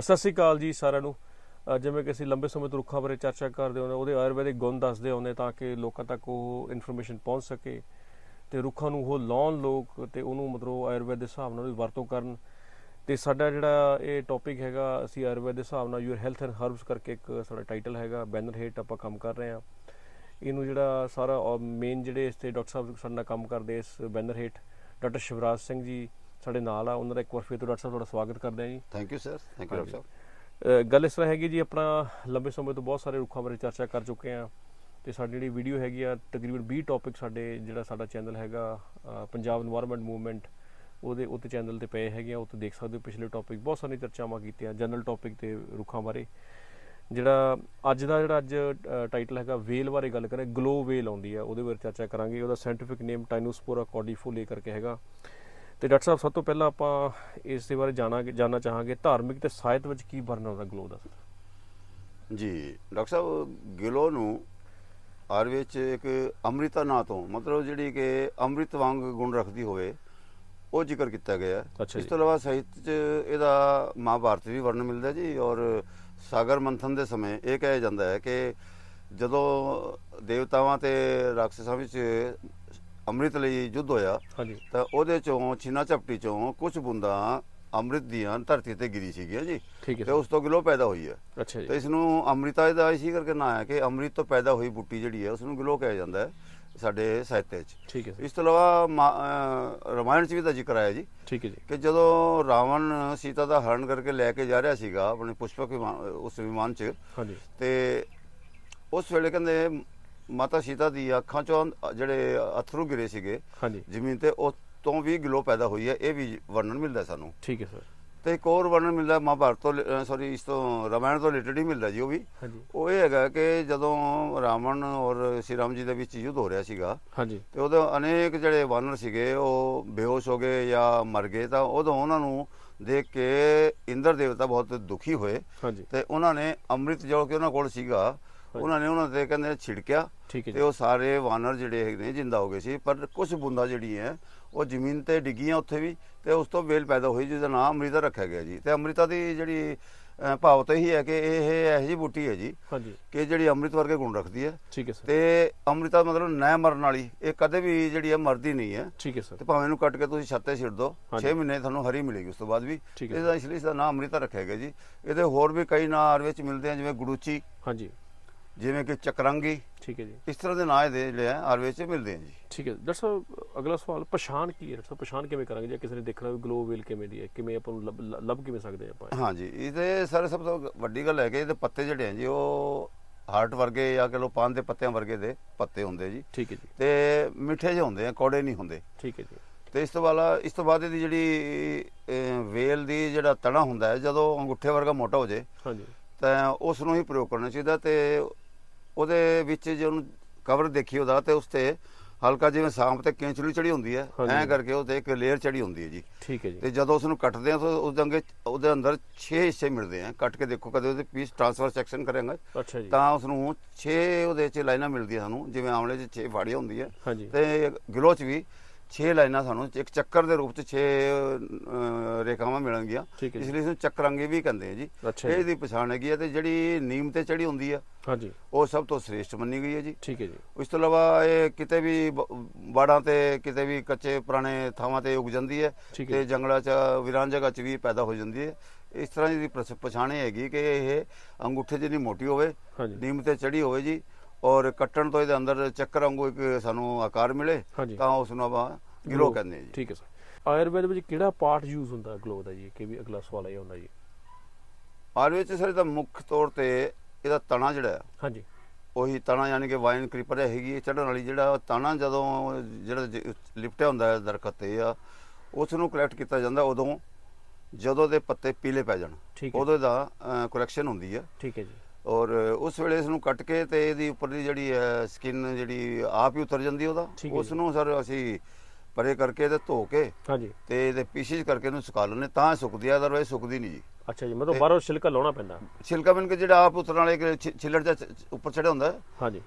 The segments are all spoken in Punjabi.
ਸਤਿ ਸ੍ਰੀ ਅਕਾਲ ਜੀ ਸਾਰਿਆਂ ਨੂੰ। ਜਿਵੇਂ ਕਿ ਅਸੀਂ ਲੰਬੇ ਸਮੇਂ ਤੋਂ ਰੁੱਖਾਂ ਬਾਰੇ ਚਰਚਾ ਕਰਦੇ ਹੁੰਦੇ ਉਹਦੇ ਆਯੁਰਵੈਦਿਕ ਗੁਣ ਦੱਸਦੇ ਹੁੰਦੇ ਤਾਂ ਕਿ ਲੋਕਾਂ ਤੱਕ ਉਹ ਇਨਫੋਰਮੇਸ਼ਨ ਪਹੁੰਚ ਸਕੇ ਤੇ ਰੁੱਖਾਂ ਨੂੰ ਉਹ ਲਾਉਣ ਲੋਕ ਤੇ ਉਹਨੂੰ ਮਤਲਬ ਆਯੁਰਵੈਦ ਦੇ ਹਿਸਾਬ ਨਾਲ ਉਹਦੀ ਵਰਤੋਂ ਕਰਨ। ਤੇ ਸਾਡਾ ਜਿਹੜਾ ਇਹ ਟੌਪਿਕ ਹੈਗਾ, ਅਸੀਂ ਆਯੁਰਵੈਦ ਦੇ ਹਿਸਾਬ ਨਾਲ ਯੂਰ ਹੈਲਥ ਐਂਡ ਹਰਬਸ ਕਰਕੇ ਇੱਕ ਸਾਡਾ ਟਾਈਟਲ ਹੈਗਾ ਬੈਨਰ ਹੇਠ ਆਪਾਂ ਕੰਮ ਕਰ ਰਹੇ ਹਾਂ। ਇਹਨੂੰ ਜਿਹੜਾ ਸਾਰਾ ਮੇਨ ਜਿਹੜੇ ਇਸ ਤੇ ਡਾਕਟਰ ਸਾਹਿਬ ਸਾਡੇ ਨਾਲ ਕੰਮ ਕਰਦੇ ਇਸ ਬੈਨਰ ਹੇਠ ਡਾਕਟਰ ਸ਼ਿਵਰਾਜ ਸਿੰਘ ਜੀ ਸਾਡੇ ਨਾਲ ਆ ਉਹਨਾਂ ਦਾ ਇੱਕ ਵਾਰ ਫਿਰ ਤੋਂ ਡਾਕਟਰ ਸਾਹਿਬ ਤੁਹਾਡਾ ਸਵਾਗਤ ਕਰਦੇ ਆ ਜੀ। Thank you sir thank you doctor ਗੱਲ ਇਸ ਤਰ੍ਹਾਂ ਹੈਗੀ ਜੀ ਆਪਣਾ ਲੰਬੇ ਸਮੇਂ ਤੋਂ ਬਹੁਤ ਸਾਰੇ ਰੁੱਖਾਂ ਬਾਰੇ ਚਰਚਾ ਕਰ ਚੁੱਕੇ ਆ ਤੇ ਸਾਡੀ ਜਿਹੜੀ ਵੀਡੀਓ ਹੈਗੀ ਆ ਤਕਰੀਬਨ 20 ਟੌਪਿਕ ਸਾਡੇ ਜਿਹੜਾ ਸਾਡਾ ਚੈਨਲ ਹੈਗਾ ਪੰਜਾਬ এনवायरमेंट ਮੂਵਮੈਂਟ ਉਹਦੇ ਉੱਤੇ ਚੈਨਲ ਤੇ ਪਏ ਹੈਗੇ ਆ ਉੱਥੇ ਦੇਖ ਸਕਦੇ ਹੋ ਪਿਛਲੇ ਟੌਪਿਕ ਬਹੁਤ ਸਾਰੀ ਚਰਚਾਵਾਂ ਕੀਤੀਆਂ ਜਨਰਲ ਟੌਪਿਕ ਤੇ ਰੁੱਖਾਂ ਬਾਰੇ। ਜਿਹੜਾ ਅੱਜ ਦਾ ਜਿਹੜਾ ਅੱਜ ਟਾਈਟਲ ਹੈਗਾ ਵੇਲ ਬਾਰੇ ਗੱਲ ਕਰਾਂ ਗਲੋ ਵੇਲ ਆਉਂਦੀ ਆ ਉਹਦੇ ਬਾਰੇ ਚਰਚਾ ਕਰਾਂਗੇ। ਉਹਦਾ ਸਾਇੰਟੀਫਿਕ ਨੇਮ ਟਾਈਨੋਸਪੋਰਾ ਕੋਡੀਫੋ ਕੋਡੀਫੋਲੇ ਕਰਕੇ ਹੈਗਾ। ਤੇ ਡਾਕਟਰ ਸਾਹਿਬ ਸਭ ਤੋਂ ਪਹਿਲਾਂ ਆਪਾਂ ਇਸ ਦੇ ਬਾਰੇ ਜਾਣਾਂਗੇ ਜਾਨਣਾ ਚਾਹਾਂਗੇ। ਧਾਰਮਿਕ ਤੇ ਸਾਹਿਤ ਵਿੱਚ ਕੀ ਵਰਣਨ ਹੁੰਦਾ ਗਲੋ ਦਾ? ਜੀ ਡਾਕਟਰ ਸਾਹਿਬ ਗਿਲੋ ਨੂੰ ਆਯੁਰਵੇਦ ਚ ਇੱਕ ਅੰਮ੍ਰਿਤਾ ਨਾਂ ਤੋਂ ਮਤਲਬ ਜਿਹੜੀ ਕਿ ਅੰਮ੍ਰਿਤ ਵਾਂਗ ਗੁਣ ਰੱਖਦੀ ਹੋਵੇ ਉਹ ਜ਼ਿਕਰ ਕੀਤਾ ਗਿਆ। ਇਸ। ਤੋਂ ਇਲਾਵਾ ਸਾਹਿਤ ਚ ਇਹਦਾ ਮਹਾਭਾਰਤ ਵੀ ਵਰਣਨ ਮਿਲਦਾ ਜੀ ਔਰ ਸਾਗਰ ਮੰਥਨ ਦੇ ਸਮੇਂ ਇਹ ਕਿਹਾ ਜਾਂਦਾ ਹੈ ਕਿ ਜਦੋਂ ਦੇਵਤਾਵਾਂ ਤੇ ਰਾਖਸ਼ਾਂ ਵਿੱਚ ਅੰਮ੍ਰਿਤ ਲਈ ਯੁੱਧ ਹੋਇਆ ਹਾਂਜੀ। ਤਾਂ ਉਹਦੇ ਚੋਂ ਛਿਨਾ ਝਪਟੀ ਚੋਂ ਕੁਝ ਬੂੰਦਾਂ ਅੰਮ੍ਰਿਤ ਦੀਆਂ ਧਰਤੀ ਤੇ ਗਿਰੀ ਸੀਗੀਆਂ ਜੀ। ਤੇ ਉਸ ਤੋਂ ਗਿਲੋ ਪੈਦਾ ਹੋਈ ਹੈ। ਅੱਛਾ ਤੇ ਇਸ ਨੂੰ ਅੰਮ੍ਰਿਤਾ ਦਾ ਇਸੇ ਕਰਕੇ ਨਾਂ ਹੈ ਕਿ ਅੰਮ੍ਰਿਤ ਤੋਂ ਪੈਦਾ ਹੋਈ ਬੂਟੀ ਜਿਹੜੀ ਹੈ ਉਸ ਨੂੰ ਗਿਲੋ ਕਿਹਾ ਜਾਂਦਾ ਹੈ ਸਾਡੇ ਸਾਹਿਤ 'ਚ ਠੀਕ ਹੈ ਇਸ ਤੋਂ ਇਲਾਵਾ ਰਾਮਾਇਣ 'ਚ ਵੀ ਦਾ ਜ਼ਿਕਰ ਆਇਆ ਜੀ। ਠੀਕ ਹੈ ਜੀ। ਕਿ ਜਦੋਂ ਰਾਵਣ ਸੀਤਾ ਦਾ ਹਰਨ ਕਰਕੇ ਲੈ ਕੇ ਜਾ ਰਿਹਾ ਸੀਗਾ ਆਪਣੇ ਪੁਸ਼ਪਕ ਉਸ ਵਿਮਾਨ 'ਚ ਹਾਂਜੀ। ਤੇ ਉਸ ਵੇਲੇ ਕਹਿੰਦੇ ਮਾਤਾ ਸੀਤਾ ਦੀ ਅੱਖਾਂ 'ਚੋਂ ਜਿਹੜੇ ਅਥਰੂ ਗਿਰੇ ਸੀਗੇ ਹਾਂਜੀ। ਜ਼ਮੀਨ ਤੇ ਉਸ ਤੋਂ ਵੀ ਗਿਲੋ ਪੈਦਾ ਹੋਈ ਹੈ ਇਹ ਵੀ ਵਰਣਨ ਮਿਲਦਾ ਸਾਨੂੰ। ਠੀਕ ਹੈ ਸਰ। ਤੇ ਇੱਕ ਹੋਰ ਵਰਣਨ ਮਿਲਦਾ ਮਹਾਭਾਰਤ ਤੋਂ ਸੌਰੀ ਇਸ ਤੋਂ ਰਾਮਾਇਣ ਤੋਂ ਰਿਲੇਟਡ ਹੀ ਮਿਲਦਾ ਜੀ ਉਹ ਵੀ। ਉਹ ਇਹ ਹੈਗਾ ਕਿ ਜਦੋਂ ਰਾਵਣ ਔਰ ਸ਼੍ਰੀ ਰਾਮ ਜੀ ਦੇ ਵਿੱਚ ਯੁੱਧ ਹੋ ਰਿਹਾ ਸੀਗਾ ਹਾਂਜੀ। ਤੇ ਉਹਦੇ ਅਨੇਕ ਜਿਹੜੇ ਵਾਨਰ ਸੀਗੇ ਉਹ ਬੇਹੋਸ਼ ਹੋ ਗਏ ਜਾਂ ਮਰ ਗਏ ਤਾਂ ਉਦੋਂ ਉਹਨਾਂ ਨੂੰ ਦੇਖ ਕੇ ਇੰਦਰ ਦੇਵਤਾ ਬਹੁਤ ਦੁਖੀ ਹੋਏ। ਤੇ ਉਹਨਾਂ ਨੇ ਅੰਮ੍ਰਿਤ ਜੋ ਕਿ ਉਹਨਾਂ ਕੋਲ ਸੀਗਾ ਉਹਨਾਂ ਨੇ ਉਹਨਾਂ ਤੇ ਕਹਿੰਦੇ ਛਿੜਕਿਆ। ਹੈ ਤੇ ਜੀ ਉਹ ਸਾਰੇ ਵਾਨਰ ਜਿਹੜੇ ਹੈਗੇ ਨੇ ਜਿੰਦਾ ਹੋ ਗਏ ਸੀ ਪਰ ਕੁਝ ਬੂੰਦਾਂ ਜਿਹੜੀਆਂ ਉਹ ਜ਼ਮੀਨ ਤੇ ਡਿੱਗੀਆਂ ਉੱਥੇ ਵੀ ਤੇ ਉਸ ਤੋਂ ਵੇਲ ਪੈਦਾ ਹੋਈ ਜਿਹਦਾ ਨਾਮ ਅੰਮ੍ਰਿਤਾ ਰੱਖਿਆ ਗਿਆ ਜੀ। ਤੇ ਅੰਮ੍ਰਿਤਾ ਦੀ ਜਿਹੜੀ ਭਾਵਤ ਇਹੀ ਹੈ ਕਿ ਇਹ ਇਹੋ ਜਿਹੀ ਬੂਟੀ ਹੈ ਜੀ ਕਿ ਜਿਹੜੀ ਅੰਮ੍ਰਿਤ ਵਰਗੇ ਗੁਣ ਰੱਖਦੀ ਹੈ। ਠੀਕ ਹੈ ਸਰ। ਤੇ ਅੰਮ੍ਰਿਤਾ ਮਤਲਬ ਨੈ ਮਰਨ ਵਾਲੀ ਇਹ ਕਦੇ ਵੀ ਜਿਹੜੀ ਹੈ ਮਰਦੀ ਨਹੀਂ ਹੈ। ਠੀਕ ਹੈ ਸਰ। ਤੇ ਭਾਵੇਂ ਇਹਨੂੰ ਕੱਟ ਕੇ ਤੁਸੀਂ ਛੱਤੇ ਛਿੜ ਦਿਓ ਹਾਂਜੀ। 6 ਮਹੀਨੇ ਤੁਹਾਨੂੰ ਹਰੀ ਮਿਲੇਗੀ ਉਸ ਤੋਂ ਬਾਅਦ ਵੀ। ਹੈ। ਇਹਦਾ ਇਸ ਲਈ ਇਸਦਾ ਨਾਮ ਅੰਮ੍ਰਿਤਾ ਰੱਖਿਆ ਗਿਆ ਜੀ। ਇਹਦੇ ਹੋਰ ਵੀ ਕਈ ਨਾਂ ਆਰ ਵਿੱਚ ਮਿਲਦੇ ਆ ਜਿਵੇਂ ਗੁੜੂਚੀ। ਹਾਂਜੀ। ਜਿਵੇਂ ਕਿ ਚਕਰੰਗੀ ਠੀਕ ਹੈ ਜੀ। ਇਸ ਤਰ੍ਹਾਂ ਦੇ ਨਾਂ ਇਹਦੇ ਜਿਹੜੇ ਆ ਆਰ ਵਿੱਚ ਮਿਲਦੇ ਆ ਜੀ। ਠੀਕ ਹੈ। ਡਾਕਟਰ ਸਾਹਿਬ ਅਗਲਾ ਸਵਾਲ ਪਛਾਣ ਕੀ ਹੈ? ਡਾਕਟਰ ਸਾਹਿਬ ਪਛਾਣ ਕਿਵੇਂ ਕਰਾਂਗੇ? ਜੇ ਕਿਸੇ ਨੇ ਦੇਖਣਾ ਵੀ ਗਲੋ ਵੇਲ ਕਿਵੇਂ ਦੀ ਹੈ? ਕਿਵੇਂ ਆਪਾਂ ਨੂੰ ਲੱਭ- ਕਿਵੇਂ ਸਕਦੇ ਆਪਾਂ? ਹਾਂਜੀ ਇਹਦੇ ਸਾਰੇ ਸਭ ਤੋਂ ਵੱਡੀ ਗੱਲ ਹੈ ਕਿ ਇਹਦੇ ਪੱਤੇ ਜਿਹੜੇ ਆ ਜੀ ਉਹ ਹਾਰਟ ਵਰਗੇ ਜਾਂ ਕਿ ਲੋ ਪਾਨ ਦੇ ਪੱਤਿਆਂ ਵਰਗੇ ਦੇ ਪੱਤੇ ਹੁੰਦੇ ਜੀ। ਠੀਕ ਹੈ ਜੀ। ਤੇ ਮਿੱਠੇ ਜਿਹੇ ਹੁੰਦੇ ਆ ਕੌੜੇ ਨਹੀਂ ਹੁੰਦੇ। ਠੀਕ ਹੈ ਜੀ। ਤੇ ਇਸ ਤੋਂ ਬਾਅਦ ਇਸ ਤੋਂ ਬਾਅਦ ਇਹਦੀ ਜਿਹੜੀ ਵੇਲ ਦੀ ਜਿਹੜਾ ਤਣਾ ਹੁੰਦਾ ਹੈ ਜਦੋਂ ਅੰਗੂਠੇ ਵਰਗਾ ਮੋਟਾ ਹੋ ਜਾਏ ਹਾਂਜੀ ਤਾਂ ਉਸ ਨੂੰ ਹੀ ਪ੍ਰਯੋਗ ਕਰਨਾ ਚਾਹੀਦਾ ਤੇ ਉਹਦੇ ਵਿੱਚ ਜੇ ਉਹਨੂੰ ਕਵਰ ਦੇਖੀ ਉਹਦਾ ਤੇ ਉਸ ਤੇ ਹਲਕਾ ਜਿਵੇਂ ਸਾਂਪ ਤੇ ਕੈਂਚਲੀ ਚੜੀ ਹੁੰਦੀ ਹੈ। ਐਂ ਕਰਕੇ ਉਹ ਤੇ ਇੱਕ ਲੇਅਰ ਚੜੀ ਹੁੰਦੀ ਹੈ ਜੀ। ਠੀਕ ਹੈ ਜੀ। ਤੇ ਜਦੋਂ ਉਸ ਨੂੰ ਕੱਟਦੇ ਆ ਤਾਂ ਉਹਦੇ ਅੰਗੇ ਉਹਦੇ ਅੰਦਰ 6 ਹਿੱਸੇ ਮਿਲਦੇ ਆ। ਕੱਟ ਕੇ ਦੇਖੋ ਕਦੇ ਉਹਦੇ ਪੀਸ ਟ੍ਰਾਂਸਫਰ ਸੈਕਸ਼ਨ ਕਰਾਂਗੇ। ਤਾਂ ਉਸ ਨੂੰ 6 ਉਹਦੇ ਚ ਲਾਈਨਾਂ ਮਿਲਦੀਆਂ ਸਾਨੂੰ ਜਿਵੇਂ ਆਮਲੇ ਚ 6 ਫਾੜੀਆਂ ਹੁੰਦੀਆਂ। ਹਾਂਜੀ। ਤੇ ਗਲੋ ਚ ਵੀ 6 ਲਾਈਨਾਂ ਸਾਨੂੰ ਇੱਕ ਚੱਕਰ ਦੇ ਰੂਪ ਚ 6 ਰੇਖਾਵਾਂ ਮਿਲਣਗੀਆਂ। ਇਸ ਲਈ ਇਸ ਨੂੰ ਚੱਕਰੰਗੀ ਵੀ ਕਹਿੰਦੇ ਆ ਜੀ। ਅੱਛਾ ਜੀ। ਇਹਦੀ ਪਛਾਣ ਹੈਗੀ ਹੈ ਤੇ ਜਿਹੜੀ ਨੀਮ ਤੇ ਚੜੀ ਹੁੰਦੀ ਆ ਹਾਂਜੀ। ਉਹ ਸਭ ਤੋਂ ਸ੍ਰੇਸ਼ਟ ਮੰਨੀ ਗਈ ਹੈ ਜੀ। ਠੀਕ ਹੈ ਜੀ। ਉਸ ਤੋਂ ਇਲਾਵਾ ਇਹ ਕਿਤੇ ਵੀ ਬਾੜਾਂ ਤੇ ਕਿਤੇ ਵੀ ਕੱਚੇ ਪੁਰਾਣੇ ਥਾਵਾਂ ਤੇ ਉਗ ਜਾਂਦੀ ਹੈ ਤੇ ਜੰਗਲਾਂ 'ਚ ਵੀਰਾਨ ਜਗ੍ਹਾ 'ਚ ਵੀ ਪੈਦਾ ਹੋ ਜਾਂਦੀ ਹੈ। ਇਸ ਤਰ੍ਹਾਂ ਦੀ ਪਛ- ਪਛਾਣ ਇਹ ਹੈਗੀ ਕਿ ਇਹ ਅੰਗੂਠੇ ਜਿੰਨੀ ਮੋਟੀ ਹੋਵੇ ਨੀਮ ਤੇ ਚੜੀ ਹੋਵੇ ਜੀ ਔਰ ਕੱਟਣ ਤੋਂ ਇਹਦੇ ਅੰਦਰ ਚੱਕਰ ਵਾਂਗੂ ਇੱਕ ਸਾਨੂੰ ਆਕਾਰ ਮਿਲੇ ਤਾਂ ਉਸ ਨੂੰ ਆਪਾਂ ਗਿਲੋ ਕਹਿੰਦੇ ਜੀ। ਠੀਕ ਹੈ ਸਰ। ਆਯੁਰਵੈਦ ਵਿੱਚ ਕਿਹੜਾ ਪਾਰਟ ਯੂਜ਼ ਹੁੰਦਾ ਗਲੋ ਦਾ ਜੀ? ਕਿ ਵੀ ਅਗਲਾ ਸਵਾਲ ਇਹ ਹੁੰਦਾ ਜੀ? ਆਯੁਰਵੇਦ 'ਚ ਸਰ ਇਹਦਾ ਮੁੱਖ ਤੌਰ ਤੇ ਇਹਦਾ ਤਣਾ ਜਿਹੜਾ ਹੈ, ਹਾਂਜੀ। ਉਹੀ ਤਣਾ ਯਾਨੀ ਕਿ ਵਾਈਨ ਕ੍ਰੀਪਰ ਹੈਗੀ ਚੜਨ ਵਾਲੀ ਜਿਹੜਾ ਤਣਾ ਜਦੋਂ ਜਿਹੜਾ ਲਿਪਟਿਆ ਹੁੰਦਾ ਹੈ ਦਰਖਤ ਤੇ ਆ ਉਸ ਨੂੰ ਕਲੈਕਟ ਕੀਤਾ ਜਾਂਦਾ ਉਦੋਂ ਜਦੋਂ ਦੇ ਪੱਤੇ ਪੀਲੇ ਪੈ ਜਾਣ ਉਦੋਂ ਦਾ ਕਰੈਕਸ਼ਨ ਹੁੰਦੀ ਹੈ। ਠੀਕ ਹੈ ਜੀ। ਔਰ ਉਸ ਵੇਲੇ ਇਸ ਨੂੰ ਕੱਟ ਕੇ ਤੇ ਇਹਦੀ ਉੱਪਰ ਦੀ ਜਿਹੜੀ ਸਕਿਨ ਜਿਹੜੀ ਆਪ ਹੀ ਉਤਰ ਜਾਂਦੀ ਉਹਦਾ ਉਸ। ਨੂੰ ਸਰ ਅਸੀਂ ਪਰੇ ਕਰਕੇ ਤੇ ਧੋ ਕੇ ਹਾਂਜੀ। ਤੇ ਇਹਦੇ ਪੀਸਿਸ ਕਰਕੇ ਇਹਨੂੰ ਸੁਕਾ ਲੈਂਦੇ ਤਾਂ ਸੁੱਕਦੀ ਆ ਅਦਰਵਾਇਜ਼ ਸੁੱਕਦੀ ਨਹੀਂ ਜੀ। ਅੱਛਾ ਜੀ ਮਤਲਬ ਬਾਹਰੋਂ ਛਿਲਕਾ ਲਾਉਣਾ ਪੈਂਦਾ। ਛਿਲਕਾ ਬਣ ਕੇ ਜਿਹੜਾ ਆਪ ਉਤਰਨ ਵਾਲੇ ਛਿੱਲੜ ਚ- ਉੱਪਰ ਚੜਿਆ ਹੁੰਦਾ। ਹਾਂਜੀ।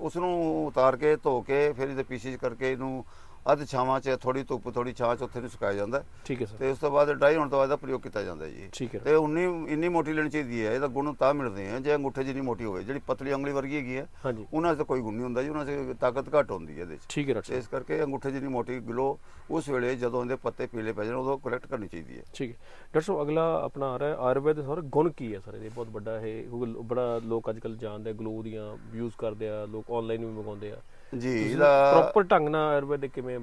ਉਸ ਨੂੰ ਉਤਾਰ ਕੇ ਧੋ ਕੇ ਫਿਰ ਇਹਦੇ ਪੀਸਿਸ ਕਰਕੇ ਇਹਨੂੰ ਅੱਧ ਛਾਵਾਂ 'ਚ ਥੋੜੀ ਧੁੱਪ ਥੋੜੀ ਛਾਂ 'ਚ ਉੱਥੇ ਨੂੰ ਸੁਕਾਇਆ ਜਾਂਦਾ। ਠੀਕ ਹੈ ਸਰ। ਤੇ ਉਸ ਤੋਂ ਬਾਅਦ ਡਰਾਈ ਹੋਣ ਤੋਂ ਬਾਅਦ ਇਹਦਾ ਪ੍ਰਯੋਗ ਕੀਤਾ ਜਾਂਦਾ ਜੀ। ਠੀਕ ਹੈ। ਤੇ ਉਨੀ ਇੰਨੀ ਮੋਟੀ ਲੈਣੀ ਚਾਹੀਦੀ ਹੈ ਇਹਦਾ ਗੁਣ ਤਾਂ ਮਿਲਦੇ ਆ ਜੇ ਅੰਗੂਠੇ ਜਿੰਨੀ ਮੋਟੀ ਹੋਵੇ ਜਿਹੜੀ ਪਤਲੀ ਉਂਗਲੀ ਵਰਗੀ ਹੈਗੀ ਹੈ ਉਹਨਾਂ 'ਚ ਤਾਂ ਕੋਈ ਗੁਣ ਨਹੀਂ ਹੁੰਦਾ ਜੀ ਉਹਨਾਂ 'ਚ ਤਾਕਤ ਘੱਟ ਹੁੰਦੀ ਹੈ ਇਹਦੇ 'ਚ। ਠੀਕ ਹੈ ਡਾਕਟਰ ਇਸ ਕਰਕੇ ਅੰਗੂਠੇ ਜਿੰਨੀ ਮੋਟੀ ਗਲੋ ਉਸ ਵੇਲੇ ਜਦੋਂ ਇਹਦੇ ਪੱਤੇ ਪੀਲੇ ਪੈ ਜਾਣ ਉਦੋਂ ਕਲੈਕਟ ਕਰਨੀ ਚਾਹੀਦੀ ਹੈ। ਠੀਕ ਹੈ। ਡਾਕਟਰ ਸਾਹਿਬ ਅਗਲਾ ਆਪਣਾ ਆ ਰਿਹਾ ਹੈ, ਆਯੁਰਵੈਦ ਦੇ ਸਰ ਗੁਣ ਕੀ ਹੈ ਸਰ ਇਹਦੇ? ਬਹੁਤ ਵੱਡਾ ਇਹ ਬੜਾ ਲੋਕ ਅੱਜ ਕੱਲ ਜਾਣਦੇ ਗਲੋ ਦੀਆਂ ਯੂਜ਼ ਕਰਦੇ ਆ ਲੋਕ ਆਨਲਾਈਨ ਵੀ ਮੰਗਾਉਂਦੇ ਆ। ਜੀ ਇਹਦਾ ਪ੍ਰੋਪਰ ਢੰਗ ਨਾਲ ਆਯੁਰਵੈਦ ਦੇ ਕਿਵੇਂ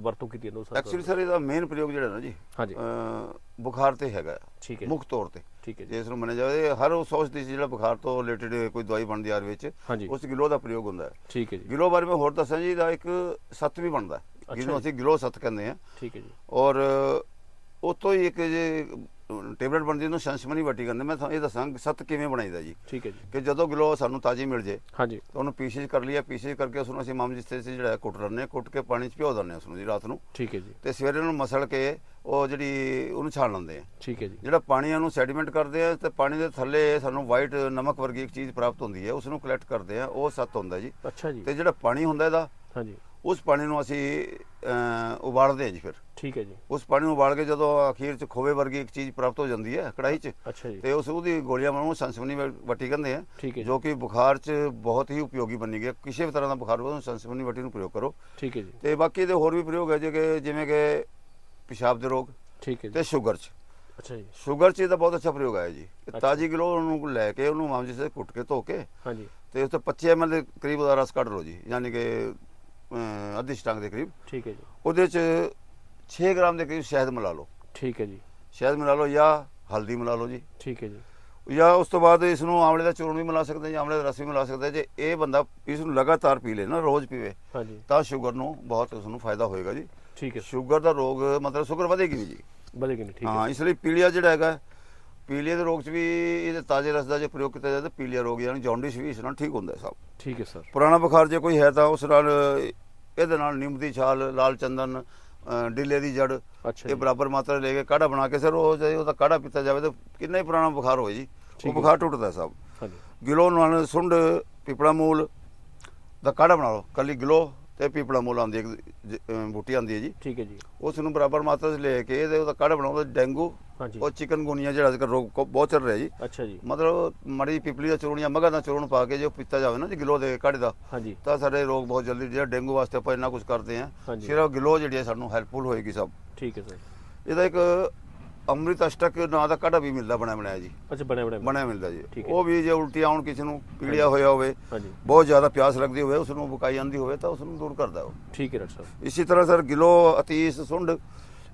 ਵਰਤੋਂ ਕੀਤੀ ਜਾਂਦੀ ਸਰ ਐਕਚੁਅਲੀ ਸਰ ਇਹਦਾ ਮੇਨ ਪ੍ਰਯੋਗ ਜਿਹੜਾ ਨਾ ਜੀ ਹਾਂਜੀ। ਬੁਖਾਰ ਤੇ ਹੈਗਾ। ਠੀਕ ਹੈ ਮੁੱਖ ਤੌਰ ਤੇ। ਠੀਕ ਹੈ ਜੀ। ਇਸ ਨੂੰ ਮੰਨਿਆ ਜਾਵੇ ਹਰ ਉਸ ਔਸ਼ਧੀ 'ਚ ਜਿਹੜਾ ਬੁਖਾਰ ਤੋਂ ਰਿਲੇਟਡ ਕੋਈ ਦਵਾਈ ਬਣਦੀ ਆ ਵਿੱਚ ਉਸ ਗਿਲੋ ਦਾ ਪ੍ਰਯੋਗ ਹੁੰਦਾ ਹੈ। ਠੀਕ ਹੈ ਜੀ। ਗਿਲੋ ਬਾਰੇ ਮੈਂ ਹੋਰ ਦੱਸਾਂ ਜੀ ਇਹਦਾ ਇੱਕ ਸੱਤ ਵੀ ਬਣਦਾ ਜਿਹਨੂੰ ਅਸੀਂ ਗਿਲੋ ਸੱਤ ਕਹਿੰਦੇ ਆ ਠੀਕ ਹੈ ਜੀ। ਔਰ ਉਤੋਂ ਹੀ ਇੱਕ ਜੇ ਟੇਬਲੇਟ ਬਣਦੀ ਉਹਨੂੰ ਸੰਸ਼ਮਨੀ ਵਟੀ ਕਰਦੇ ਮੈਂ ਤੁਹਾਨੂੰ ਇਹ ਦੱਸਾਂ ਸੱਤ ਕਿਵੇਂ ਬਣਾਈਦਾ ਜੀ। ਠੀਕ ਹੈ ਜੀ। ਕਿ ਜਦੋਂ ਗਿਲੋ ਸਾਨੂੰ ਤਾਜ਼ੀ ਮਿਲ ਜੇ ਹਾਂਜੀ। ਤਾਂ ਉਹਨੂੰ ਪੀਸਿਸ ਕਰ ਲਿਆ ਪੀਸਿਸ ਕਰਕੇ ਉਸ ਨੂੰ ਅਸੀਂ ਮਾਮ ਜਿਸਤੇ ਜਿਹੜਾ ਕੁੱਟ ਲੈਂਦੇ ਕੁੱਟ ਕੇ ਪਾਣੀ 'ਚ ਭਿਓ ਦਿੰਦੇ ਉਸ ਨੂੰ ਜੀ ਰਾਤ ਨੂੰ। ਠੀਕ ਹੈ ਜੀ। ਤੇ ਸਵੇਰੇ ਉਹਨੂੰ ਮਸਲ ਕੇ ਉਹ ਜਿਹੜੀ ਉਹਨੂੰ ਛਾਣ ਲੈਂਦੇ ਆ ਠੀਕ ਹੈ ਜੀ। ਜਿਹੜਾ ਪਾਣੀ ਉਹਨੂੰ ਸੈਡੀਮੈਂਟ ਕਰਦੇ ਆ ਤੇ ਪਾਣੀ ਦੇ ਥੱਲੇ ਸਾਨੂੰ ਵਾਈਟ ਨਮਕ ਵਰਗੀ ਇੱਕ ਚੀਜ਼ ਪ੍ਰਾਪਤ ਹੁੰਦੀ ਹੈ ਉਸ ਨੂੰ ਕਲੈਕਟ ਕਰਦੇ ਆ ਉਹ ਸੱਤ ਹੁੰਦਾ ਜੀ। ਅੱਛਾ ਜੀ। ਤੇ ਜਿਹੜਾ ਪਾਣੀ ਹੁੰਦਾ ਇਹਦਾ ਹਾਂਜੀ। ਉਸ ਪਾਣੀ ਨੂੰ ਅਸੀਂ ਉਬਾਲਦੇ ਹਾਂ ਜੀ ਫਿਰ। ਠੀਕ ਹੈ ਜੀ। ਉਸ ਪਾਣੀ ਨੂੰ ਉਬਾਲ ਕੇ ਜਦੋਂ ਅਖੀਰ ਚ ਖੋਵੇ ਵਰਗੀ ਇੱਕ ਚੀਜ਼ ਪ੍ਰਾਪਤ ਹੋ ਜਾਂਦੀ ਹੈ ਕੜਾਈ 'ਚ ਅੱਛਾ ਜੀ। ਤੇ ਉਸ ਉਹਦੀ ਗੋਲੀਆਂ ਬਣਾਉਣ ਸੰਸਮਨੀ ਵਟੀ ਕਹਿੰਦੇ ਆ ਜੀ। ਕਿ ਬੁਖਾਰ 'ਚ ਬਹੁਤ ਹੀ ਉਪਯੋਗੀ ਬਣੀ ਗਿਆ ਕਿਸੇ ਵੀ ਤਰ੍ਹਾਂ ਦਾ ਬੁਖਾਰ ਹੋਵੇ ਸੰਸਮਨੀ ਵਟੀ ਨੂੰ ਪ੍ਰਯੋਗ ਕਰੋ। ਠੀਕ ਹੈ ਜੀ। ਤੇ ਬਾਕੀ ਦੇ ਹੋਰ ਵੀ ਪ੍ਰਯੋਗ ਹੈ ਜਿਵੇਂ ਜਿਵੇਂ ਕਿ ਪਿਸ਼ਾਬ ਦੇ ਰੋਗ ਠੀਕ ਹੈ ਜੀ। ਤੇ ਸ਼ੂਗਰ 'ਚ। ਅੱਛਾ ਜੀ। ਸ਼ੂਗਰ 'ਚ ਇਹਦਾ ਬਹੁਤ ਅੱਛਾ ਪ੍ਰਯੋਗ ਹੈ ਜੀ। ਤਾਜ਼ੀ ਕਿਲੋ ਨੂੰ ਲੈ ਕੇ ਉਹਨੂੰ ਮਾਮਜੀ ਸੇ ਕੁੱਟ ਕੇ ਧੋ ਕੇ ਹਾਂਜੀ। ਤੇ ਉਸ ਤੋਂ 25 ml ਦੇ ਕਰੀਬ ਉਹਦਾ ਰਸ ਕੱਢ ਲਓ ਜੀ। ਯਾਨੀ ਕਿ ਅੱਧੀ ਸਟੰਗ ਦੇ ਕਰੀਬ। ਠੀਕ ਹੈ ਜੀ। ਉਹਦੇ 'ਚ 6 ਗ੍ਰਾਮ ਦੇ ਕਰੀਬ ਸ਼ਹਿਦ ਮਿਲਾ ਲਓ। ਠੀਕ ਹੈ ਜੀ। ਸ਼ਹਿਦ ਮਿਲਾ ਲਓ ਜਾਂ ਹਲਦੀ ਮਿਲਾ ਲਓ ਜੀ। ਠੀਕ ਹੈ ਜੀ। ਜਾਂ ਉਸ ਤੋਂ ਬਾਅਦ ਇਸ ਨੂੰ ਆਮਲੇ ਦਾ ਚੂਰਨ ਵੀ ਮਿਲਾ ਸਕਦੇ ਜਾਂ ਆਮਲੇ ਦਾ ਰਸ ਵੀ ਮਿਲਾ ਸਕਦੇ ਜੇ ਇਹ ਬੰਦਾ ਇਸ ਨੂੰ ਲਗਾਤਾਰ ਪੀ ਲੇ ਨਾ ਰੋਜ਼ ਪੀਵੇ ਹਾਂਜੀ। ਤਾਂ ਸ਼ੂਗਰ ਨੂੰ ਬਹੁਤ ਉਸ ਨੂੰ ਫਾਇਦਾ ਹੋਏਗਾ ਜੀ। ਠੀਕ ਹੈ। ਸ਼ੂਗਰ ਦਾ ਰੋਗ ਮਤਲਬ ਸ਼ੂਗਰ ਵਧੇਗੀ ਨਹੀਂ ਜੀ। ਬਲੇਗੀ ਨਹੀਂ ਠੀਕ ਹੈ। ਹਾਂ ਇਸ ਲਈ ਪੀਲੀਆ ਜਿਹੜਾ ਹੈਗਾ ਪੀਲੀਆ ਦੇ ਰੋਗ 'ਚ ਵੀ ਇਹਦੇ ਤਾਜ਼ੇ ਰਸ ਦਾ ਜੇ ਪ੍ਰਯੋਗ ਕੀਤਾ ਜਾਵੇ ਤਾਂ ਪੀਲੀਆ ਰੋਗ ਯਾਨੀ ਜੌਂਡਿਸ ਵੀ ਇਸ ਨਾਲ ਠੀਕ ਹੁੰਦਾ ਹੈ ਸਭ। ਠੀਕ ਹੈ ਸਰ। ਪੁਰਾਣਾ ਬੁਖਾਰ ਜੇ ਕੋਈ ਹੈ ਤਾਂ ਉਸ ਨਾਲ ਇਹਦੇ ਨਾਲ ਨਿੰਮ ਦੀ ਛਾਲ ਲਾਲ ਚੰਦਨ ਡਿੱਲੇ ਦੀ ਜੜ ਇਹ ਬਰਾਬਰ ਮਾਤਰਾ ਲੈ ਕੇ ਕਾੜਾ ਬਣਾ ਕੇ ਸਰ ਉਹ ਜੇ ਉਹਦਾ ਕਾੜਾ ਪੀਤਾ ਜਾਵੇ ਤਾਂ ਕਿੰਨਾ ਹੀ ਪੁਰਾਣਾ ਬੁਖਾਰ ਹੋਵੇ ਜੀ। ਉਹ। ਬੁਖਾਰ ਟੁੱਟਦਾ ਸਭ। ਹਾਂਜੀ। ਗਿਲੋ ਨਾਲ ਸੁੰਡ ਪਿਪੜਾ ਮੂਲ ਦਾ ਕਾੜਾ ਬਣਾ ਲਓ। ਕੱਲੀ ਗਿਲੋ ਤੇ ਪਿਪੜਾ ਮੂਲ ਆਉਂਦੀ ਹੈ ਬੂਟੀ ਆਉਂਦੀ ਹੈ ਜੀ। ਠੀਕ ਹੈ ਜੀ। ਉਸ ਨੂੰ ਬਰਾਬਰ ਮਾਤਰਾ 'ਚ ਲੈ ਕੇ ਇਹਦੇ ਉਹਦਾ ਕਾੜਾ ਬਣਾਓ ਡੇਂਗੂ ਹਾਂਜੀ। ਉਹ ਚਿਕਨਗੁਨੀਆ ਜਿਹੜਾ ਅੱਜ ਕੱਲ੍ਹ ਰੋਗ ਬਹੁਤ ਚੱਲ ਰਿਹਾ ਜੀ। ਅੱਛਾ ਜੀ। ਮਤਲਬ ਮੜੀ ਪਿਪਲੀ ਦਾ ਚੂਰਨ ਜਾਂ ਮਗਾ ਦਾ ਚੂਰਨ ਪਾ ਕੇ ਜੋ ਪੀਤਾ ਜਾਵੇ ਨਾ ਜੀ ਗਿਲੋ ਦੇ ਕਾੜੇ ਦਾ ਹਾਂਜੀ। ਤਾਂ ਸਾਡੇ ਰੋਗ ਬਹੁਤ ਜਲਦੀ ਜਿਹੜਾ ਡੇਂਗੂ ਵਾਸਤੇ ਆਪਾਂ ਇੰਨਾ ਕੁਝ ਕਰਦੇ ਹਾਂਜੀ। ਸਿਰਫ ਗਿਲੋ ਜਿਹੜੀ ਹੈ ਸਾਨੂੰ ਹੈਲਪਫੁਲ ਹੋਏਗੀ ਸਭ। ਠੀਕ ਹੈ ਸਰ। ਇਹਦਾ ਇੱਕ ਅੰਮ੍ਰਿਤ ਅਸ਼ਟਕ ਨਾਂ ਦਾ ਕਾੜਾ ਵੀ ਮਿਲਦਾ ਬਣਿਆ ਬਣਾਇਆ ਜੀ। ਅੱਛਾ ਬਣੇ ਬਣੇ ਬਣਿਆ ਮਿਲਦਾ ਜੀ। ਠੀਕ ਹੈ। ਉਹ ਵੀ ਜੇ ਉਲਟੀ ਆਉਣ ਕਿਸੇ ਨੂੰ ਪੀੜਿਆ ਹੋਇਆ ਹੋਵੇ ਹਾਂਜੀ। ਬਹੁਤ ਜ਼ਿਆਦਾ ਪਿਆਸ ਲੱਗਦੀ ਹੋਵੇ ਉਸ ਨੂੰ ਬੁਕਾਈ ਆਉਂਦੀ ਹੋਵੇ ਤਾਂ ਉਸ ਨੂੰ ਦੂਰ ਕਰਦਾ ਉਹ। ਠੀਕ ਹੈ ਡਾਕਟਰ ਸਾਹਿਬ। ਇਸੇ ਤਰ੍ਹਾਂ ਸਰ ਗਿਲੋ ਅਤੀਸ ਸੁੰਡ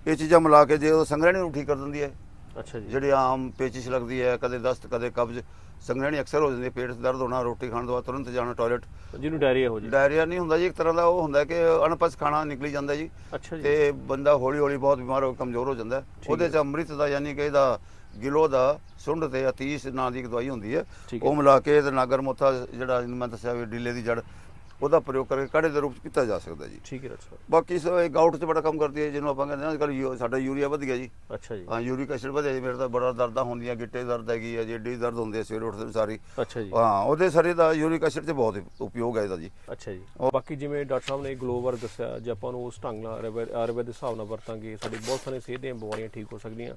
ਇਹ ਚੀਜ਼ਾਂ ਮਿਲਾ ਕੇ ਜੇ ਉਹ ਸੰਗਰਹਿਣੀ ਨੂੰ ਠੀਕ ਕਰ ਦਿੰਦੀ ਹੈ। ਅੱਛਾ ਜੀ। ਜਿਹੜੀ ਆਮ ਪੇਚਿਸ਼ ਲੱਗਦੀ ਹੈ ਕਦੇ ਦਸਤ ਕਦੇ ਕਬਜ਼ ਸੰਗਰਹਿਣੀ ਅਕਸਰ ਹੋ ਜਾਂਦੀ ਪੇਟ 'ਚ ਦਰਦ ਹੋਣਾ ਰੋਟੀ ਖਾਣ ਤੋਂ ਬਾਅਦ ਤੁਰੰਤ ਜਾਣਾ ਟਾਇਲਟ ਜਿਹਨੂੰ ਡਾਇਰੀਆ ਹੋ ਜੀ। ਡਾਇਰੀਆ ਨਹੀਂ ਹੁੰਦਾ ਜੀ ਇੱਕ ਤਰ੍ਹਾਂ ਦਾ ਉਹ ਹੁੰਦਾ ਕਿ ਅਨਪਚ ਖਾਣਾ ਨਿਕਲੀ ਜਾਂਦਾ ਜੀ। ਅੱਛਾ ਜੀ। ਤੇ ਬੰਦਾ ਹੌਲੀ ਹੌਲੀ ਬਹੁਤ ਬਿਮਾਰ ਹੋ ਕਮਜ਼ੋਰ ਹੋ ਜਾਂਦਾ। ਉਹਦੇ। ਚ ਅੰਮ੍ਰਿਤ ਦਾ ਯਾਨੀ ਕਿ ਇਹਦਾ ਗਿਲੋ ਦਾ ਸੁੰਡ ਤੇ ਅਤੀਸ ਨਾਂ ਦੀ ਇੱਕ ਦਵਾਈ ਹੁੰਦੀ ਹੈ। ਉਹ ਮਿਲਾ ਕੇ ਤੇ ਨਾਗਰ ਮੋਥਾ ਜਿਹੜਾ ਮੈਂ ਦੱਸਿਆ ਵੀ ਡੀਲੇ ਦੀ ਜੜ ਉਹਦਾ ਪ੍ਰਯੋਗ ਕਰਕੇ ਕਾੜੇ ਦੇ ਰੂਪ ਚ ਕੀਤਾ ਜਾ ਸਕਦਾ ਜੀ। ਠੀਕ ਹੈ ਡਾਕਟਰ ਸਾਹਿਬ। ਬਾਕੀ ਸੋ ਇਹ ਗਾਊਟ 'ਚ ਬੜਾ ਕੰਮ ਕਰਦੀ ਹੈ ਜਿਹਨੂੰ ਆਪਾਂ ਕਹਿੰਦੇ ਹਾਂ ਅੱਜ ਕੱਲ੍ਹ ਸਾਡਾ ਯੂਰੀਆ ਵਧ ਗਿਆ ਜੀ। ਅੱਛਾ ਜੀ। ਹਾਂ ਯੂਰਿਕ ਐਸਿਡ ਵਧਿਆ ਜੀ ਮੇਰੇ ਤਾਂ ਬੜਾ ਦਰਦਾਂ ਹੁੰਦੀਆਂ ਗਿੱਟੇ ਦਰਦ ਹੈਗੀ ਹੈ ਜੀ ਏਡੀ ਦਰਦ ਹੁੰਦੀ ਹੈ ਸਵੇਰੇ ਉੱਠਦੇ ਸਾਰੀ। ਅੱਛਾ ਜੀ। ਹਾਂ ਉਹਦੇ ਸਾਰੇ ਦਾ ਯੂਰਿਕ ਐਸਿਡ 'ਚ ਬਹੁਤ ਉਪਯੋਗ ਹੈ ਇਹਦਾ ਜੀ। ਅੱਛਾ ਜੀ। ਬਾਕੀ ਜਿਵੇਂ ਡਾਕਟਰ ਸਾਹਿਬ ਨੇ ਗਲੋਬਲ ਦੱਸਿਆ ਜੇ ਆਪਾਂ ਨੂੰ ਉਸ ਢੰਗ ਨਾਲ ਆਯੁਰਵੈਦ ਦੇ ਹਿਸਾਬ ਨਾਲ ਵਰਤਾਂਗੇ ਸਾਡੀ ਬਹੁਤ ਸਾਰੀਆਂ ਸਿਹਤ ਦੀਆਂ ਬਿਮਾਰੀਆਂ ਠੀਕ ਹੋ ਸਕਦੀਆਂ।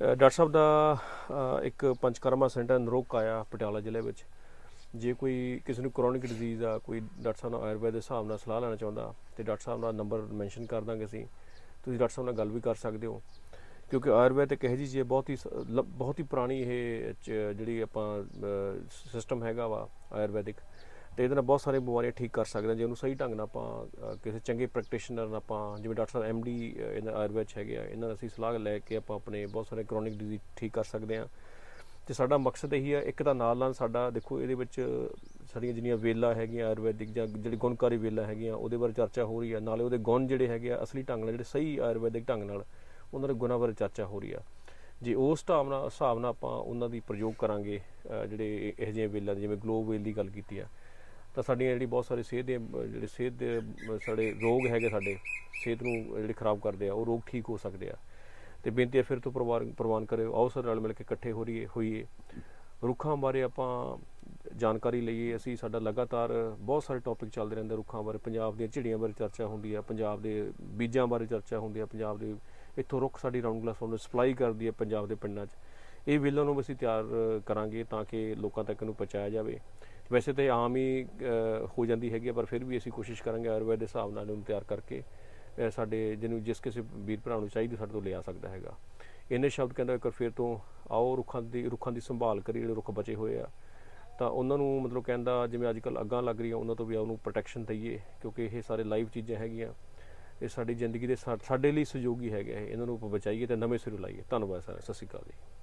ਡਾਕਟਰ ਸਾਹਿਬ ਦਾ ਇੱਕ ਪੰਚਕਰਮਾ ਸੈਂਟਰ ਨਰੋਕ ਆਇਆ ਪਟਿਆਲਾ ਜ਼ਿਲ੍ਹੇ ਵਿੱਚ। ਜੇ ਕੋਈ ਕਿਸੇ ਨੂੰ ਕ੍ਰੋਨਿਕ ਡਿਜ਼ੀਜ਼ ਆ, ਕੋਈ ਡਾਕਟਰ ਸਾਹਿਬ ਨਾਲ ਆਯੁਰਵੈਦ ਦੇ ਹਿਸਾਬ ਨਾਲ ਸਲਾਹ ਲੈਣਾ ਚਾਹੁੰਦਾ ਤੇ ਡਾਕਟਰ ਸਾਹਿਬ ਦਾ ਨੰਬਰ ਮੈਂਸ਼ਨ ਕਰ ਦਾਂਗੇ ਅਸੀਂ, ਤੁਸੀਂ ਡਾਕਟਰ ਸਾਹਿਬ ਨਾਲ ਗੱਲ ਵੀ ਕਰ ਸਕਦੇ ਹੋ। ਕਿਉਂਕਿ ਆਯੁਰਵੈਦ ਇੱਕ ਇਹੋ ਜਿਹੀ ਚੀਜ਼ ਹੈ, ਬਹੁਤ ਹੀ ਸ- ਲ- ਬਹੁਤ ਹੀ ਪੁਰਾਣੀ ਇਹ ਚ- ਜਿਹੜੀ ਆਪਾਂ ਸਿਸਟਮ ਹੈਗਾ ਵਾ ਆਯੁਰਵੈਦਿਕ, ਤੇ ਇਹਦੇ ਨਾਲ ਬਹੁਤ ਸਾਰੀਆਂ ਬਿਮਾਰੀਆਂ ਠੀਕ ਕਰ ਸਕਦੇ ਹਾਂ, ਜੇ ਉਹਨੂੰ ਸਹੀ ਢੰਗ ਨਾਲ ਆਪਾਂ ਕਿਸੇ ਚੰਗੇ ਪ੍ਰੈਕਟੀਸ਼ਨਰ ਨਾਲ ਆਪਾਂ, ਜਿਵੇਂ ਡਾਕਟਰ ਸਾਹਿਬ ਐਮਡੀ ਇਹਨਾਂ ਆਯੁਰਵੈਦ 'ਚ ਹੈਗੇ ਆ, ਇਹਨਾਂ ਨਾਲ ਅਸੀਂ ਸਲਾਹ ਲੈ ਕੇ ਆਪਾਂ ਆਪਣੇ ਬਹੁਤ ਸਾਰੇ ਕ੍ਰੋਨਿਕ ਡਿਜ਼ੀਜ਼ ਠੀਕ ਕਰ ਸਕਦੇ ਹਾਂ। ਤੇ ਸਾਡਾ ਮਕਸਦ ਇਹੀ ਆ ਇੱਕ ਤਾਂ ਨਾਲ ਨਾਲ ਸਾਡਾ ਦੇਖੋ ਇਹਦੇ ਵਿੱਚ ਸਾਡੀਆਂ ਜਿੰਨੀਆਂ ਵੇਲਾਂ ਹੈਗੀਆਂ ਆਯੁਰਵੈਦਿਕ ਜਾਂ ਜਿਹੜੀ ਗੁਣਕਾਰੀ ਵੇਲਾਂ ਹੈਗੀਆਂ ਉਹਦੇ ਬਾਰੇ ਚਰਚਾ ਹੋ ਰਹੀ ਆ ਨਾਲੇ ਉਹਦੇ ਗੁਣ ਜਿਹੜੇ ਹੈਗੇ ਆ ਅਸਲੀ ਢੰਗ ਨਾਲ ਜਿਹੜੇ ਸਹੀ ਆਯੁਰਵੈਦਿਕ ਢੰਗ ਨਾਲ ਉਹਨਾਂ ਦੇ ਗੁਣਾਂ ਬਾਰੇ ਚਰਚਾ ਹੋ ਰਹੀ ਆ। ਜੇ ਉਸ ਢਾਬ ਨਾਲ ਹਿਸਾਬ ਨਾਲ ਆਪਾਂ ਉਹਨਾਂ ਦੀ ਪ੍ਰਯੋਗ ਕਰਾਂਗੇ ਜਿਹੜੇ ਇਹ ਜਿਹੇ ਵੇਲਾਂ ਦੀ, ਜਿਵੇਂ ਗਲੋਬ ਵੇਲ ਦੀ ਗੱਲ ਕੀਤੀ ਆ ਤਾਂ ਸਾਡੀਆਂ ਜਿਹੜੀ ਬਹੁਤ ਸਾਰੇ ਸਿਹਤ ਦੇ ਜਿਹੜੇ ਸਿਹਤ ਦੇ ਸਾਡੇ ਰੋਗ ਹੈਗੇ ਸਾਡੇ ਸਿਹਤ ਨੂੰ ਜਿਹੜੇ ਖਰਾਬ ਕਰਦੇ ਆ ਉਹ ਰੋਗ ਠੀਕ ਹੋ ਸਕਦੇ ਆ। ਤੇ ਬੇਨਤੀ ਹੈ ਫਿਰ ਤੋਂ ਪ੍ਰਵਾਨ ਪ੍ਰਵਾਨ ਕਰਿਓ ਆਓ ਸਾਰੇ ਨਾਲ ਮਿਲ ਕੇ ਇਕੱਠੇ ਹੋ ਰਹੀਏ ਹੋਈਏ। ਰੁੱਖਾਂ ਬਾਰੇ ਆਪਾਂ ਜਾਣਕਾਰੀ ਲਈਏ ਅਸੀਂ ਸਾਡਾ ਲਗਾਤਾਰ ਬਹੁਤ ਸਾਰੇ ਟੌਪਿਕ ਚੱਲਦੇ ਰਹਿੰਦੇ ਰੁੱਖਾਂ ਬਾਰੇ ਪੰਜਾਬ ਦੀਆਂ ਝਿੜੀਆਂ ਬਾਰੇ ਚਰਚਾ ਹੁੰਦੀ ਹੈ ਪੰਜਾਬ ਦੇ ਬੀਜਾਂ ਬਾਰੇ ਚਰਚਾ ਹੁੰਦੀ ਹੈ ਪੰਜਾਬ ਦੇ ਇੱਥੋਂ ਰੁੱਖ ਸਾਡੀ ਰਾਉਂਡ ਗਲਾਸ ਨੂੰ ਸਪਲਾਈ ਕਰਦੀ ਹੈ ਪੰਜਾਬ ਦੇ ਪਿੰਡਾਂ 'ਚ। ਇਹ ਬਿੱਲਾਂ ਨੂੰ ਅਸੀਂ ਤਿਆਰ ਕਰਾਂਗੇ ਤਾਂ ਕਿ ਲੋਕਾਂ ਤੱਕ ਇਹਨੂੰ ਪਹੁੰਚਾਇਆ ਜਾਵੇ। ਵੈਸੇ ਤਾਂ ਆਮ ਹੀ ਹੋ ਜਾਂਦੀ ਹੈਗੀ ਹੈ, ਪਰ ਫਿਰ ਵੀ ਅਸੀਂ ਕੋਸ਼ਿਸ਼ ਕਰਾਂਗੇ ਆਯੁਰਵੈਦ ਦੇ ਹਿਸਾਬ ਨਾਲ ਇਹਨੂੰ ਤਿਆਰ ਕਰਕੇ ਸਾਡੇ ਜਿਹਨੂੰ ਜਿਸ ਕਿਸੇ ਵੀਰ ਭਰਾ ਨੂੰ ਚਾਹੀਦੀ ਸਾਡੇ ਤੋਂ ਲਿਆ ਸਕਦਾ ਹੈਗਾ। ਇੰਨੇ ਸ਼ਬਦ ਕਹਿੰਦਾ ਇੱਕ ਵਾਰ ਫਿਰ ਤੋਂ ਆਓ ਰੁੱਖਾਂ ਦੀ ਰੁੱਖਾਂ ਦੀ ਸੰਭਾਲ ਕਰੀ, ਜਿਹੜੇ ਰੁੱਖ ਬਚੇ ਹੋਏ ਆ। ਤਾਂ ਉਹਨਾਂ ਨੂੰ ਮਤਲਬ ਕਹਿੰਦਾ ਜਿਵੇਂ ਅੱਜ ਕੱਲ ਅੱਗਾਂ ਲੱਗ ਰਹੀਆਂ, ਉਹਨਾਂ ਤੋਂ ਵੀ ਉਹਨੂੰ ਪ੍ਰੋਟੈਕਸ਼ਨ ਦਈਏ, ਕਿਉਂਕਿ ਇਹ ਸਾਰੇ ਲਾਈਵ ਚੀਜ਼ਾਂ ਹੈਗੀਆਂ। ਇਹ ਸਾਡੀ ਜ਼ਿੰਦਗੀ ਦੇ ਸਾ- ਸਾਡੇ ਲਈ ਸਹਿਯੋਗੀ ਹੈਗੇ ਇਹਨਾਂ ਨੂੰ ਬਚਾਈਏ ਤੇ ਨਵੇਂ ਸਿਰੋਂ ਲਾਈਏ। ਧੰਨਵਾਦ ਸਰ, ਸਤਿ ਸ਼੍ਰੀ ਅਕਾਲ ਜੀ।